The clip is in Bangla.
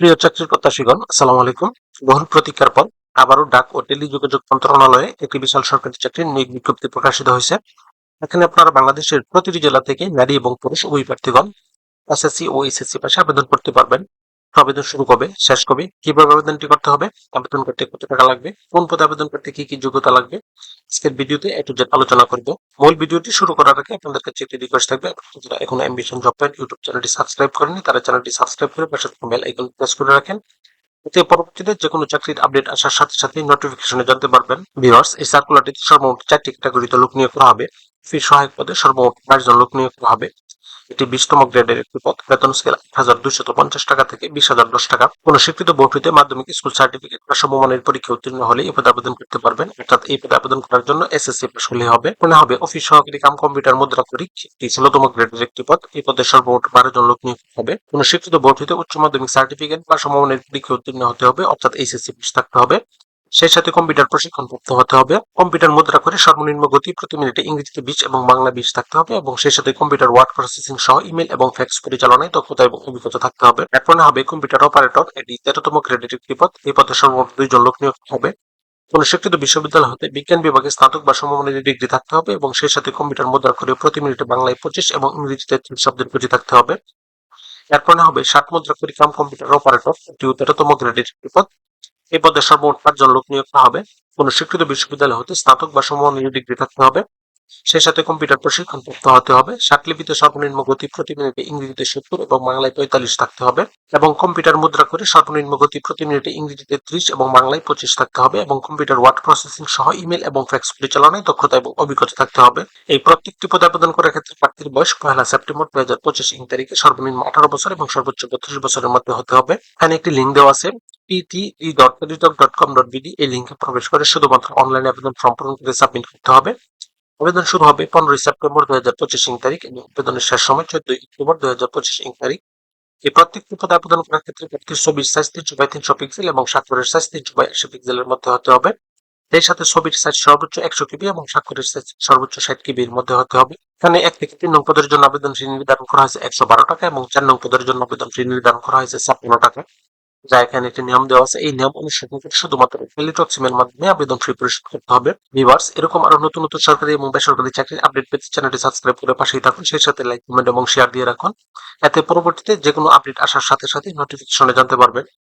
প্রিয় চাকরির প্রত্যাশীগণ, আসসালামু আলাইকুম। বহু প্রতীক্ষার পর আবারও ডাক ও টেলিযোগাযোগ মন্ত্রণালয়ে একটি বিশাল সরকারি চাকরির নিয়োগ বিজ্ঞপ্তি প্রকাশিত হয়েছে। এখানে আপনারা বাংলাদেশের প্রতিটি জেলা থেকে নারী এবং পুরুষ উভয় প্রার্থীগণ, এসএসসি ও এসএসসি পাশে আবেদন করতে পারবেন। আবেদন শুরু কবে? শেষ কবে? কীভাবে আবেদনটি করতে হবে? আবেদন করতে কত টাকা লাগবে? কোন পদে আবেদন করতে কি কি যোগ্যতা লাগবে? আজকের ভিডিওতে একটু আলোচনা করব। মূল ভিডিওটি শুরু করার আগে আপনাদের কাছে একটি রিকোয়েস্ট থাকবে। যারা এখন অ্যাম্বিশন জব পয়েন্ট ইউটিউব চ্যানেলটি সাবস্ক্রাইব করেনি তারা চ্যানেলটি সাবস্ক্রাইব করে পাশে বেল আইকন প্রেস করে রাখেন। এতে পরবর্তীতে যে কোনো চাকরির আপডেট আসার সাথে সাথে নোটিফিকেশনে জানতে পারবেন। ভিউয়ার্স এই সার্কুলারটিতে সর্বমোট চারটি ক্যাটাগরিতে লোক নিয়োগ করা হবে। ফি সহায়ক পদে সর্বমোট বাইশ জন লোক নিয়োগ করা হবে। এটি বিশতম গ্রেডের একটি পদ। বেতন স্কেল এক হাজার দুইশত পঞ্চাশ টাকা থেকে বিশ হাজার দশ টাকা। কোন স্বীকৃত বোর্ড মাধ্যমিক স্কুল সার্টিফিকেট বা সমমানের পরীক্ষা উত্তীর্ণ হলে এই পদে আবেদন করতে পারবেন। অর্থাৎ এই পদে আবেদন করার জন্য এসএসসি পাস হলে হবে। মনে হবে অফিস সহকারী কাম কম্পিউটার মুদ্রা করি এটি ষোলতম গ্রেডের একটি পদ। এই পদে সর্বমোট বারো জন লোক নিয়োগ হবে। কোন স্বীকৃত বোর্ড উচ্চ মাধ্যমিক সার্টিফিকেট বা সমমানের পরীক্ষা উত্তীর্ণ হতে হবে। অর্থাৎ এইচএসসি পাস থাকতে হবে। সেই সাথে কম্পিউটার প্রশিক্ষণ প্রাপ্ত হতে হবে। কম্পিউটার মুদ্রা করে সর্বনিম্ন গতি প্রতি মিনিটে ইংরেজিতে বিশ এবং বাংলা বিশ থাকতে হবে এবং সেই সাথে কম্পিউটার ওয়ার্ড প্রসেসিং সহ ইমেল এবং ফ্যাক্স পরিচালনায় দক্ষতা এবং অভিজ্ঞতা থাকতে হবে। এরপর হবে কম্পিউটার অপারেটর, এটি তেরোতম গ্রেডের একটি পদ এই পদে সর্বমোট দুইজন লোক নিয়োগ হবে। কোন স্বীকৃত বিশ্ববিদ্যালয় হতে বিজ্ঞান বিভাগে স্নাতক বা সমমানের ডিগ্রি থাকতে হবে এবং সেই সাথে কম্পিউটার মুদ্রা করে প্রতি মিনিটে বাংলায় পঁচিশ এবং ইংরেজিতে ত্রিশ শব্দের পুঁজি থাকতে হবে। এরপর হবে ষাট মুদ্রা করি কাম কম্পিউটার অপারেটর এটি তেরোতম গ্রেডের একটি পদ এই পদে সর্বমোট পাঁচজন লোক নিয়োগ হবে। কোন স্বীকৃত বিশ্ববিদ্যালয় হতে স্নাতক বা সমমানের ডিগ্রি থাকতে হবে। সেই সাথে কম্পিউটার প্রশিক্ষণ প্রাপ্ত হতে হবে। লিপিতে সর্বনিম্ন গতি প্রতি মিনিটে ইংরেজিতে সত্তর এবং বাংলায় পঁয়তাল্লিশ থাকতে হবে এবং কম্পিউটার মুদ্রা করে সর্বনিম্ন গতি প্রতি মিনিটে ইংরেজিতে ত্রিশ এবং বাংলায় পঁচিশ থাকতে হবে এবং কম্পিউটার ওয়ার্ড প্রসেসিং সহ ইমেল এবং ফ্যাক্স পরিচালনায় দক্ষতা এবং অভিজ্ঞতা থাকতে হবে। এই প্রত্যেকটি পদে আবেদন করার ক্ষেত্রে প্রার্থীর বয়স পহেলা সেপ্টেম্বর দুই হাজার পঁচিশ ইং তারিখে সর্বনিম্ন আঠারো বছর এবং সর্বোচ্চ বত্রিশ বছরের মধ্যে হতে হবে। এখানে একটি লিঙ্ক দেওয়া আছে। pt.টেলিটক.com.bd এই লিঙ্কে প্রবেশ করে শুধুমাত্র অনলাইনে আবেদন ফর্ম পূরণ করে সাবমিট করতে হবে। আবেদন শুরু হবে পনেরোই সেপ্টেম্বর দুই হাজার পঁচিশ ইং তারিখ এবং আবেদনের শেষ সময় চোদ্দই অক্টোবর দুই হাজার পঁচিশ ইং তারিখ। এই প্রত্যেকটি পদে আবেদন করার ক্ষেত্রে প্রার্থীর ছবির সাইজ তিনশো বাই তিনশো পিক্সেল এবং স্বাক্ষরের সাইজ তিনশো বাই একশো পিক্সেলের মধ্যে হতে হবে। এর সাথে ছবির সাইজ সর্বোচ্চ একশো কিবি এবং স্বাক্ষরের সাইজ সর্বোচ্চ ষাট কিবির মধ্যে হতে হবে। এখানে এক থেকে তিন নং পদের জন্য আবেদন ফি নির্ধারণ করা হয়েছে একশো বারো টাকা এবং চার নং পদের জন্য আবেদন ফি নির্ধারণ করা হয়েছে ছাপ্পান্ন টাকা। যা এখানে একটি নিয়ম দেওয়া আছে। এই নিয়ম অনুসারে শুধুমাত্র টেলিটক সিমের মাধ্যমে আবেদন ফি পরিশোধ করতে হবে। ভিভার্স এরকম আরও নতুন নতুন সরকারি এবং বেসরকারি চাকরির আপডেট পেতে চ্যানেলটি সাবস্ক্রাইব করে পাশেই থাকুন। সেই সাথে লাইক কমেন্ট এবং শেয়ার দিয়ে রাখুন। এতে পরবর্তীতে যে কোনো আপডেট আসার সাথে সাথে নোটিফিকেশনে জানতে পারবেন।